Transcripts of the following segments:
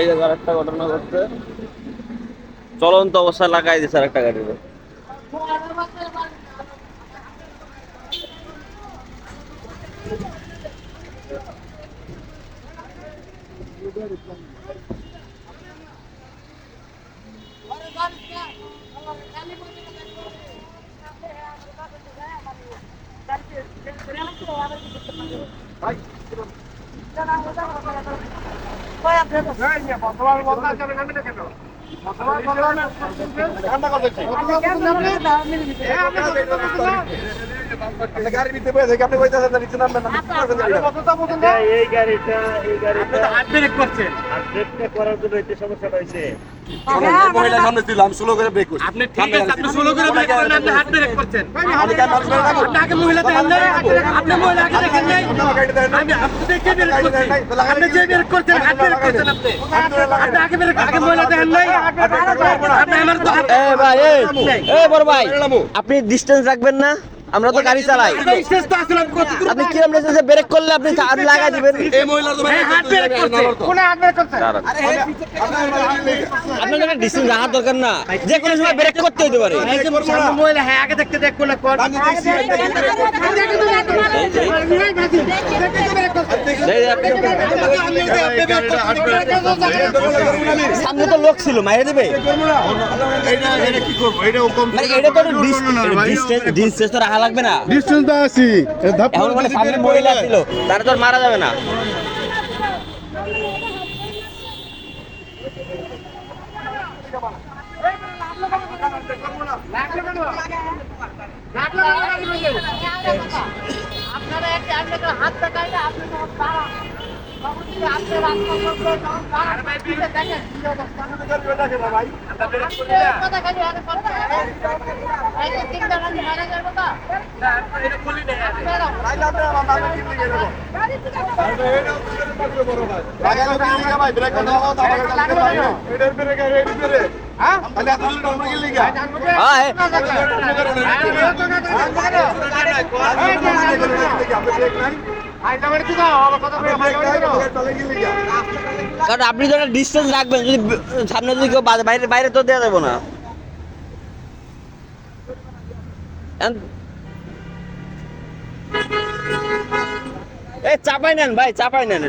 এই যে আরেকটা ঘটনা ঘটছে। চলন্ত অবস্থায় লাগাই দিছে আরেকটা গাড়িতে। গাড়ির ভিতরে বসে থেকে আপনি কইতেছেন না নিচে নামবেন না নিচে গাড়িটা। এই গাড়িটা এই গাড়িটা হাত ব্রেক করছেন। আর ব্রেকটা করার জন্য এই সমস্যা হয়েছে। শোনেন, এই মহিলা সামনে ছিল আমি স্লো করে ব্রেক করছি আপনি ঠিক আছে আপনি স্লো করে ব্রেক করেন আপনি হাত ব্রেক করছেন আমি কেন মানুষ মেরে রাখব? আপনি আগে মহিলা দেখেন নাই আপনি মহিলা আগে দেখেন নাই আমার গাড়িটা দেন না। আমি আপনি দেখে ব্রেক করছেন আপনি যে ব্রেক করছেন হাত ব্রেক করছেন আপনি আপনি আগে ব্রেক আগে মহিলা দেখেন নাই আপনি আমার তো এ ভাই এ বড় ভাই আপনি ডিস্টেন্স রাখবেন না আমরা তো গাড়ি চালাই আপনি কিরম ডিস্টেন্সে ব্রেক করলে আপনি দিবেন হাত ব্রেক করছে কোন হাত ব্রেক করছে দাঁড়ান। আপনার একটা রাখার দরকার না যে কোনো সময় ব্রেক করতে হতে পারে এই যে সামনে মহিলা হ্যাঁ আগে দেখতে দেখ সামনে তো লোক ছিল মাইরে দেবে মানে এটা তো ডিস্টেন্স ডিস্টেন্স তো রাখা লাগবে না। ডিস্টেন্স আছি। এখন মানে সামনে মহিলা ছিল তার তো মারা যাবে না। আপনারা একটা হাত দেখাইলে আপনি যখন দাঁড়ান তখন যদি আপনি রাস্তা করতে যখন দাঁড়ান দেখেন কি অবস্থা আপনি কথা খালি হাতে কথা এই যে তিনটা গাড়ি মারা যাবে না আপনারা লাগালো কি লিগা ভাই ব্রেক করতে কারণ আপনি তো ডিস্টেন্স রাখবেন, যদি সামনে যদি কেউ বাইরে বাইরে তো দেওয়া যাব না। এই চাপাই নেন ভাই, চাপাই নেন।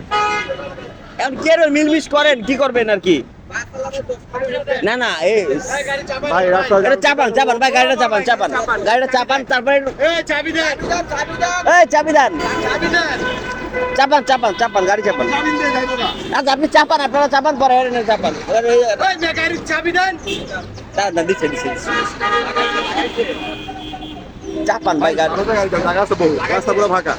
এখন কি মিলমিশ করেন, কি করবেন আর কি? না না এই এটা চাপান চাপান ভাই গাড়িটা চাপান চাপান। গাড়িটা চাপান তারপরে এই চাবি দেন চাপান চাপান চাপান গাড়ি চাপান। আচ্ছা আপনি চাপান আপনারা চাপান পরে চাপান। এবার এই- না, না, দিচ্ছে, দিচ্ছে। চাপান ভাই গাড়ি। জায়গা আছে বহু রাস্তা পুরো ফাঁকা।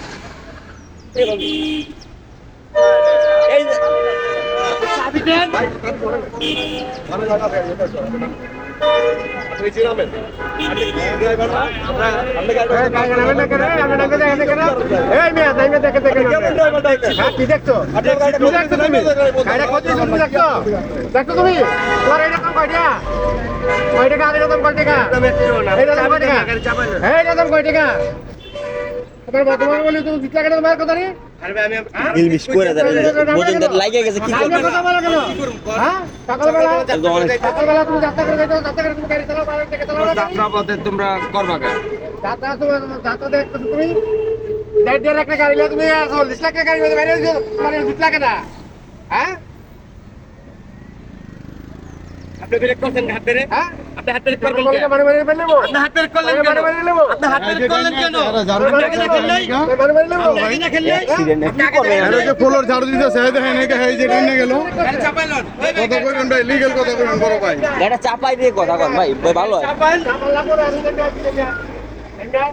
দেখছ দেখছ তুমি তোমার এরকম কয় টাকা এই কয় তোমার হ্যাঁ? পথে তোমরা করবা তুমি দেড় দেড় লাখ টাকা গাড়ি তুমি চল্লিশ লাখ টাকা গাড়ি বাইরে মানে জিত লাগে না হ্যাঁ? আপনি ব্রেক করছেন হাত ধরে? হ্যাঁ? আপনি হাত ব্রেক করবেন বলে মানে মানে ফেলে আপনি হাত ব্রেক করলেন মানে কেন? মানে নেব আপনি হাত ব্রেক করলেন কেন? মানে দেখেন নাই? মানে মানে নেব দেখেন নাই? কি করবেন এটা যে ফ্লোর ঝাড়ু দিতে সে দেখেন এই এই যে ট্রেনে গেল। চাপাইলন কথা কইবেন ভাই? লিগেল কথা কইবেন বড় ভাই। গাড়িটা চাপাই দিয়ে কথা কন ভাই ভালো হয়। আর গাড়ি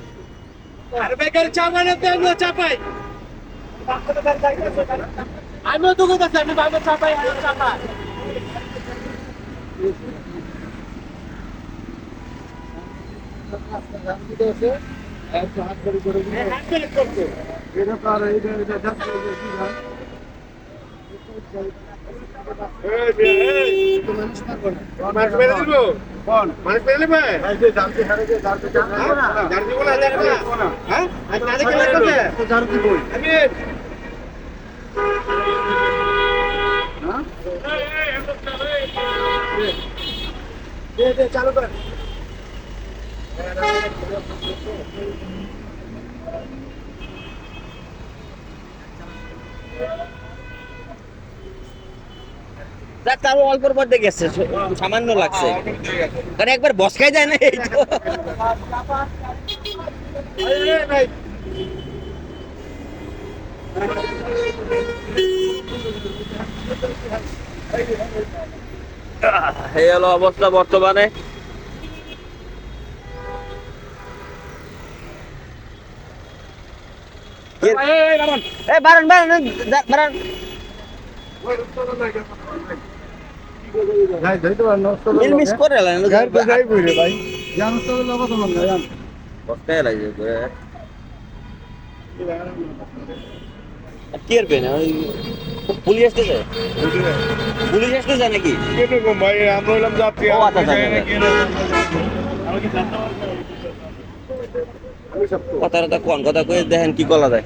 আরে ভাই গাড়ি চাপান না আমিও চাপাই। আমিও তো কথা আমি বাবা চাপাই আমি চাপাই। মানুষ মেরে দিব মানুষ মেরে দিব না দেখো না হ্যাঁ আজ না দেখে লাগবে ঝাড়ু দিব আমি দে দে চালু কর যাক তারও অল্পর মধ্যে গেছে সামান্য লাগছে। কারণ একবার বসকাই যায় না এই তো। এই হলো অবস্থা বর্তমানে। এ বারান বারান যা- বারান করে এলেন বসকাই লাগে করে কি আর পেন? ওই পুলিশ আসতেছে পুলিশ আসতেছে নাকি? ভাই আমরা হলাম যাত্রী ও, আচ্ছা, আচ্ছা, আচ্ছা। কথা কথা কোন কথা কয়ে দেখেন কি কলা দেয়।